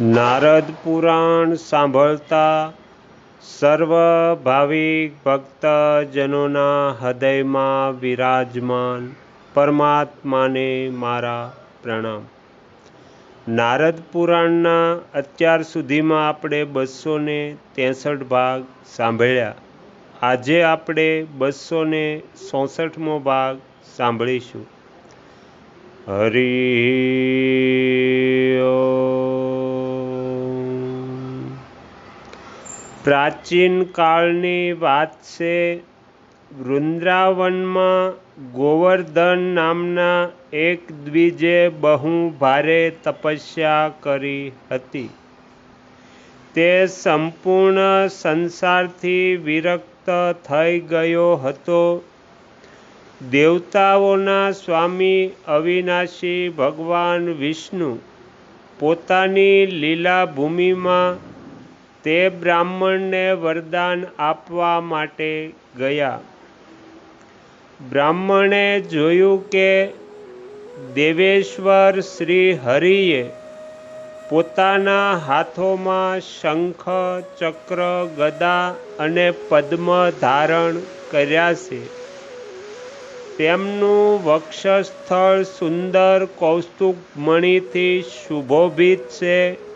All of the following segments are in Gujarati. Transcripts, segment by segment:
નારદ પુરાણ સાંભળતા સર્વ ભાવિક ભક્તજનોના હૃદયમાં વિરાજમાન પરમાત્માને મારા પ્રણામ. નારદ પુરાણના અત્યાર સુધીમાં આપણે બસો ને ત્રેસઠ ભાગ સાંભળ્યા. આજે આપણે બસો ને ચોસઠમો ભાગ સાંભળીશું. હરિ પ્રાચીન કાળની વાત છે. વૃંદાવનમાં ગોવર્ધન નામના એક દ્વિજે બહુ ભારે તપસ્યા કરી હતી. તે સંપૂર્ણ સંસારથી વિરક્ત થઈ ગયો હતો. દેવતાઓના સ્વામી અવિનાશી ભગવાન વિષ્ણુ પોતાની લીલા ભૂમિમાં તે બ્રાહ્મણને વરદાન આપવા માટે ગયા. બ્રાહ્મણે જોયું કે દેવેશ્વર શ્રી હરિએ પોતાના હાથોમાં શંખ, ચક્ર, ગદા અને પદ્મ ધારણ કર્યા છે. તેમનું વક્ષસ્થળ સુંદર કૌસ્તુક મણિથી શુભોભિત છે.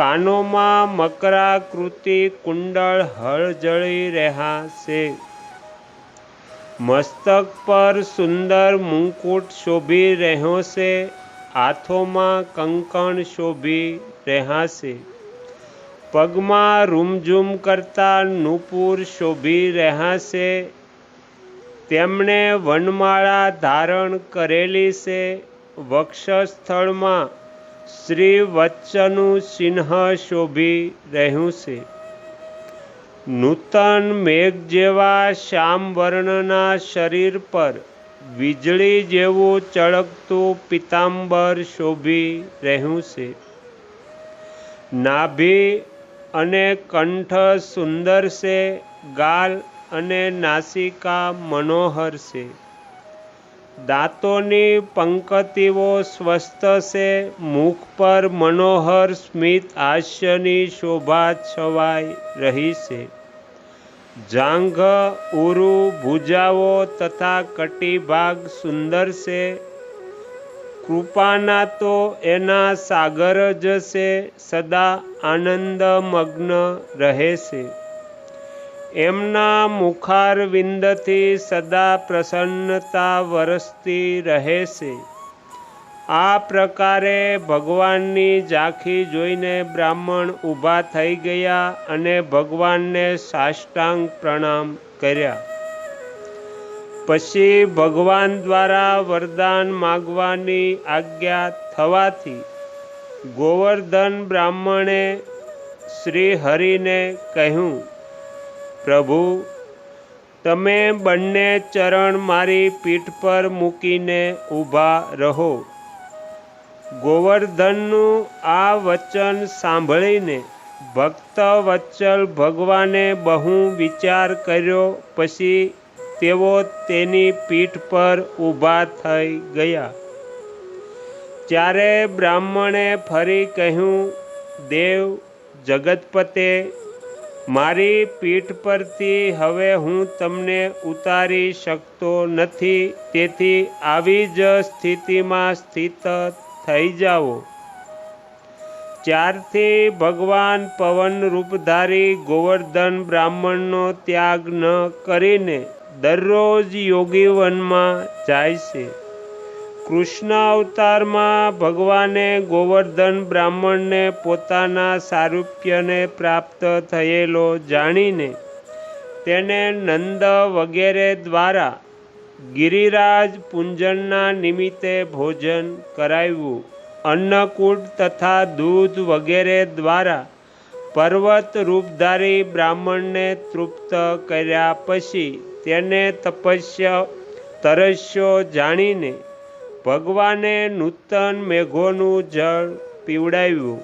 કાનોમાં મકરાકૃતિ કુંડળ હળજળી રહ્યા છે. મસ્તક પર સુંદર મુકુટ શોભી રહ્યો છે. હાથોમાં કંકણ શોભી રહ્યા પગમાં રૂમઝૂમ કરતા નુપુર શોભી રહ્યા છે. તેમણે વનમાળા ધારણ કરેલી છે. વક્ષસ્થળમાં શ્રી વત્સનું ચિહ્ન શોભી રહ્યું છે નૂતન મેઘ જેવા શ્યામ વર્ણના શરીર પર વીજળી જેવું ચળકતું પિતાંબર શોભી રહ્યું છે નાભી અને કંઠ સુંદર છે ગાલ અને નાસિકા મનોહર છે દાંતોની પંકતિઓ સ્વસ્થ છે, મુખ પર મનોહર સ્મિત હાસ્યની શોભા છવાઈ રહી છે. જાંઘ, ઉરુ, ભુજાઓ તથા કટિભાગ સુંદર છે. કૃપાના તો એના સાગર જ છે, સદા આનંદમગ્ન રહે છે. એમના મુખારવિંદથી સદા પ્રસન્નતા વરસતી રહે છે. આ પ્રકારે ભગવાનની ઝાંખી જોઈને બ્રાહ્મણ ઊભા થઈ ગયા અને ભગવાનને સાષ્ટાંગ પ્રણામ કર્યા. પછી ભગવાન દ્વારા વરદાન માગવાની આજ્ઞા થવાથી ગોવર્ધન બ્રાહ્મણે શ્રી હરિને કહ્યું પ્રભુ, તમે બંને ચરણ મારી પીઠ પર મૂકીને ઊભા રહો. ગોવર્ધનનું આ વચન સાંભળીને ભક્ત વત્સલ ભગવાને બહુ વિચાર કર્યો, પછી તેઓ તેની પીઠ પર ઊભા થઈ ગયા. ત્યારે બ્રાહ્મણે ફરી કહ્યું, દેવ, જગતપતે મારી પીઠ પરથી હવે હું તમને ઉતારી શકતો નથી. તેથી આવી જ સ્થિતિમાં સ્થિત થઈ જાઓ. ત્યારથી ભગવાન પવન રૂપધારી ગોવર્ધન બ્રાહ્મણનો ત્યાગ ન કરીને દરરોજ યોગીવનમાં જાય છે. કૃષ્ણ અવતારમાં ભગવાને ગોવર્ધન બ્રાહ્મણને પોતાના સારૂપ્યને પ્રાપ્ત થયેલો જાણીને તેને નંદ વગેરે દ્વારા ગિરિરાજ પૂંજનના નિમિત્તે ભોજન કરાવ્યું. અન્નકૂટ તથા દૂધ વગેરે દ્વારા પર્વત રૂપધારી બ્રાહ્મણને તૃપ્ત કર્યા પછી તેને તપસ્યા તરસ્યો જાણીને ભગવાને નૂતન મેઘોનું જળ પીવડાવ્યું.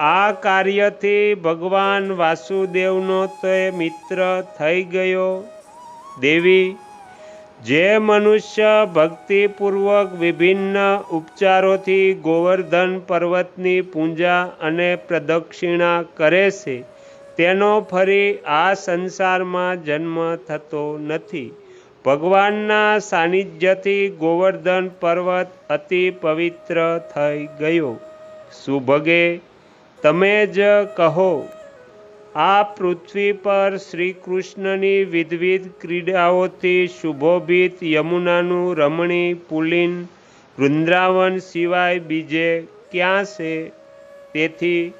આ કાર્યથી ભગવાન વાસુદેવનો તે મિત્ર થઈ ગયો. દેવી, જે મનુષ્ય ભક્તિપૂર્વક વિભિન્ન ઉપચારોથી ગોવર્ધન પર્વતની પૂજા અને પ્રદક્ષિણા કરે છે, તેનો ફરી આ સંસારમાં જન્મ થતો નથી. ભગવાનના સાનિધ્યથી ગોવર્ધન પર્વત અતિ પવિત્ર થઈ ગયો. સુભગે, તમે જ કહો, આ પૃથ્વી પર શ્રી કૃષ્ણની વિધવિધ ક્રીડાઓથી શુભોભિત યમુનાનું રમણી, પુલિન, વૃંદાવન સિવાય બીજે ક્યાં છે? તેથી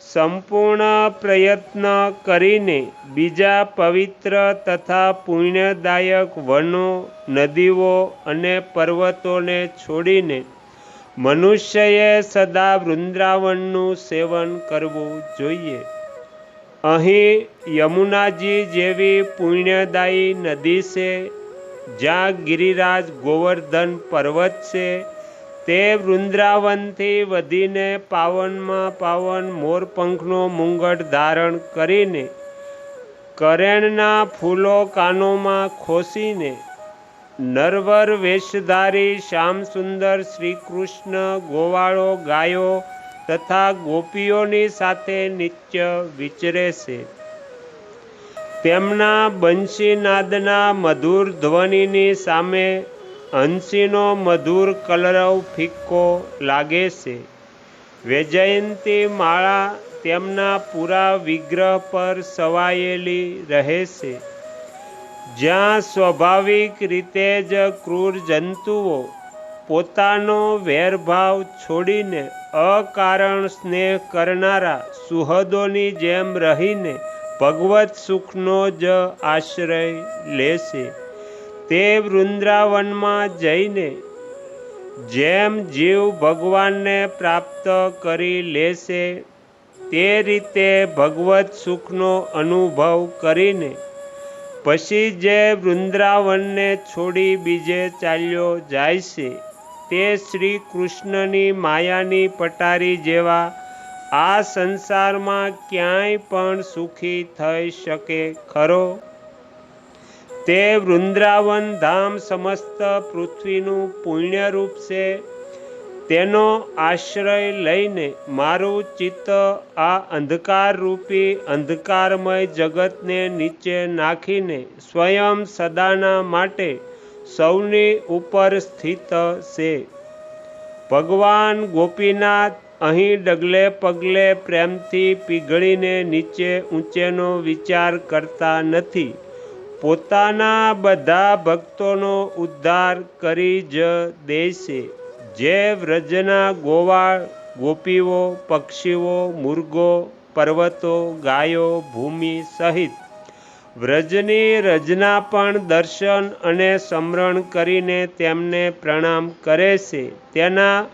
સંપૂર્ણ પ્રયત્ન કરીને બીજા પવિત્ર તથા પુણ્યદાયક વનો, નદીઓ અને પર્વતોને છોડીને મનુષ્યએ સદા વૃંદાવનનું સેવન કરવું જોઈએ. અહીં યમુનાજી જેવી પુણ્યદાયી નદી છે, જ્યાં ગિરિરાજ ગોવર્ધન પર્વત છે તે વૃંદાવનથી વધીને પાવનમાં પાવન મોરપંખનો મુંગટ ધારણ કરીને કરેણના ફૂલો કાનોમાં ખોસીને નરવર વેશધારી શ્યામસુંદર શ્રી કૃષ્ણ ગોવાળો ગાયો તથા ગોપીઓની સાથે નિત્ય વિચરે છે તેમના બંશીનાદના મધુર ધ્વનિની સામે હંસીનો મધુર કલરવ ફિક્કો લાગે છે. વૈજયંતી માળા તેમના પૂરા વિગ્રહ પર સવાયેલી રહે છે. જ્યાં સ્વાભાવિક રીતે જ ક્રૂર જંતુઓ પોતાનો વેરભાવ છોડીને અકારણ સ્નેહ કરનારા સુહદોની જેમ રહીને ભગવત સુખનો જ આશ્રય લેશે તે વૃંદાવનમાં જઈને જેમ જીવ ભગવાનને પ્રાપ્ત કરી લેશે, તે રીતે ભગવત સુખનો અનુભવ કરીને પછી જે વૃંદાવનને છોડી બીજે ચાલ્યો જાય છે, તે શ્રી કૃષ્ણની માયાની પટારી જેવા આ સંસારમાં ક્યાંય પણ સુખી થઈ શકે ખરો? તે વૃંદાવન ધામ સમસ્ત પૃથ્વીનું પુણ્યરૂપ છે. તેનો આશ્રય લઈને મારું ચિત્ત આ અંધકારરૂપી, અંધકારમય જગતને નીચે નાખીને સ્વયં સદાના માટે સૌની ઉપર સ્થિત છે. ભગવાન ગોપીનાથ અહીં ડગલે પગલે પ્રેમથી પીગળીને નીચે ઊંચેનો વિચાર કરતા નથી. પોતાના બધા ભક્તોનો ઉદ્ધાર કરી જ દેશે. જે વ્રજના ગોવાળ, ગોપીઓ, પક્ષીઓ, મુર્ગો, પર્વતો, ગાયો, ભૂમિ સહિત વ્રજની રજના પણ દર્શન અને સ્મરણ કરીને તેમને પ્રણામ કરે છે. તેના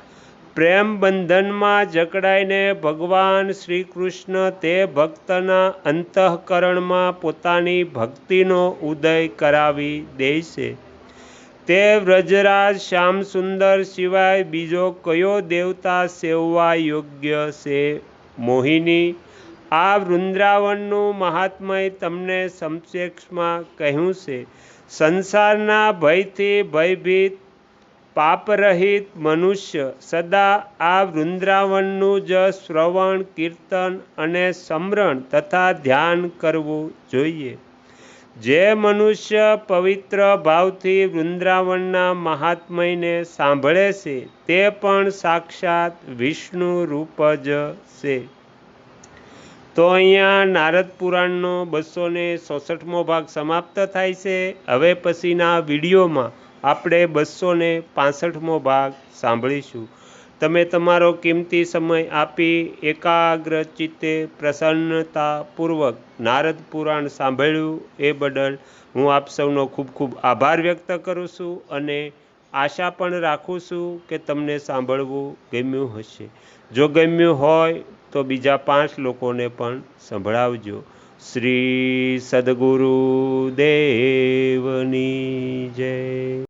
પ્રેમ બંધનમાં જકડાઈને ભગવાન શ્રી કૃષ્ણ તે ભક્તના અંતઃકરણમાં પોતાની ભક્તિનો ઉદય કરાવી દે છે. તે વ્રજરાજ શ્યામસુંદર સિવાય બીજો કયો દેવતા સેવવા યોગ્ય છે? મોહિની, આ વૃંદાવનનું મહાત્મય તમને સમક્ષમાં કહ્યું છે. સંસારના ભયથી ભયભીત પાપરહિત મનુષ્ય સદા આ વૃંદાવનનું જ શ્રવણ, કીર્તન અને સમરણ તથા ધ્યાન કરવું જોઈએ. જે મનુષ્ય પવિત્ર ભાવથી વૃંદાવનના મહાત્મયને સાંભળે છે, તે પણ સાક્ષાત વિષ્ણુ રૂપ જ છે. તો અહીંયા નારદ પુરાણનો બસો ને ચોસઠમો ભાગ સમાપ્ત થાય છે. હવે પછીના વિડીયોમાં આપણે બસો ને પાસઠમો ભાગ સાંભળીશું. તમે તમારો કિંમતી સમય આપી એકાગ્ર ચિત્તે પ્રસન્નતાપૂર્વક નારદ પુરાણ સાંભળ્યું એ બદલ હું આપ સૌનો ખૂબ ખૂબ આભાર વ્યક્ત કરું છું અને આશા પણ રાખું છું કે તમને સાંભળવું ગમ્યું હશે. જો ગમ્યું હોય તો બીજા પાંચ લોકોને પણ સંભળાવજો. શ્રી સદગુરુ દેવની જય.